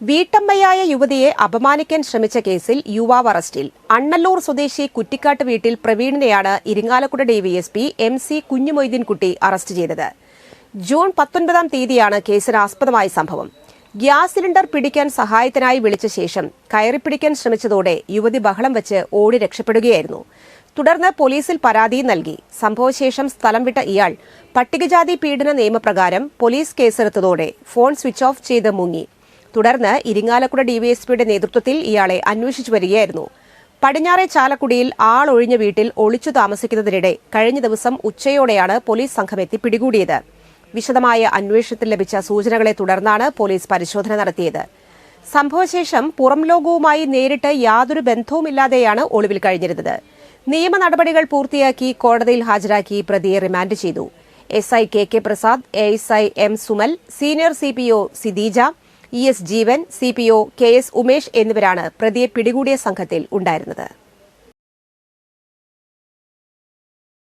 വീട്ടമ്മയായ യുവതിയെ അപമാനിക്കാൻ ശ്രമിച്ച കേസിൽ യുവാവ് അറസ്റ്റിൽ. അണ്ണല്ലൂർ സ്വദേശി കുറ്റിക്കാട്ട് വീട്ടിൽ പ്രവീണിനെയാണ് Irinjalakuda DYSP M C Kunjumoideenkutty arrest ചെയ്തത്. ജൂൺ പത്തൊൻപതാം തീയതിയാണ് കേസിന് ആസ്പദമായ സംഭവം. ഗ്യാസ് സിലിണ്ടർ പിടിക്കാൻ സഹായത്തിനായി വിളിച്ച ശേഷം കയറിപ്പിടിക്കാൻ ശ്രമിച്ചതോടെ യുവതി ബഹളം വെച്ച് ഓടി രക്ഷപ്പെടുകയായിരുന്നു. തുടർന്ന് പോലീസിൽ പരാതി നൽകി. സംഭവശേഷം സ്ഥലം വിട്ട ഇയാൾ പട്ടികജാതി പീഡന നിയമപ്രകാരം പോലീസ് കേസെടുത്തതോടെ ഫോൺ സ്വിച്ച് ഓഫ് ചെയ്ത് മുങ്ങി. തുടർന്ന് ഇരിങ്ങാലക്കുട ഡിവൈഎസ്പിയുടെ നേതൃത്വത്തിൽ ഇയാളെ അന്വേഷിച്ചു വരികയായിരുന്നു. പടിഞ്ഞാറെ ചാലക്കുടിയിൽ ആളൊഴിഞ്ഞ വീട്ടിൽ ഒളിച്ചു താമസിക്കുന്നതിനിടെ കഴിഞ്ഞ ദിവസം ഉച്ചയോടെയാണ് പോലീസ് സംഘമെത്തി പിടികൂടിയത്. വിശദമായ അന്വേഷണത്തിൽ ലഭിച്ച സൂചനകളെ തുടർന്നാണ് പോലീസ് പരിശോധന നടത്തിയത്. സംഭവശേഷം പുറം ലോകവുമായി നേരിട്ട് യാതൊരു ബന്ധവുമില്ലാതെയാണ് ഒളിവിൽ കഴിഞ്ഞിരുന്നത്. നിയമ നടപടികൾ പൂർത്തിയാക്കി കോടതിയിൽ ഹാജരാക്കി പ്രതിയെ റിമാൻഡ് ചെയ്തു. S I K K Prasad A S I M Sumal senior C P O Sideeja E S Jeevan C P O K S Umesh എന്നിവരാണ് പ്രതിയെ പിടികൂടിയ സംഘത്തിൽ ഉണ്ടായിരുന്നത്.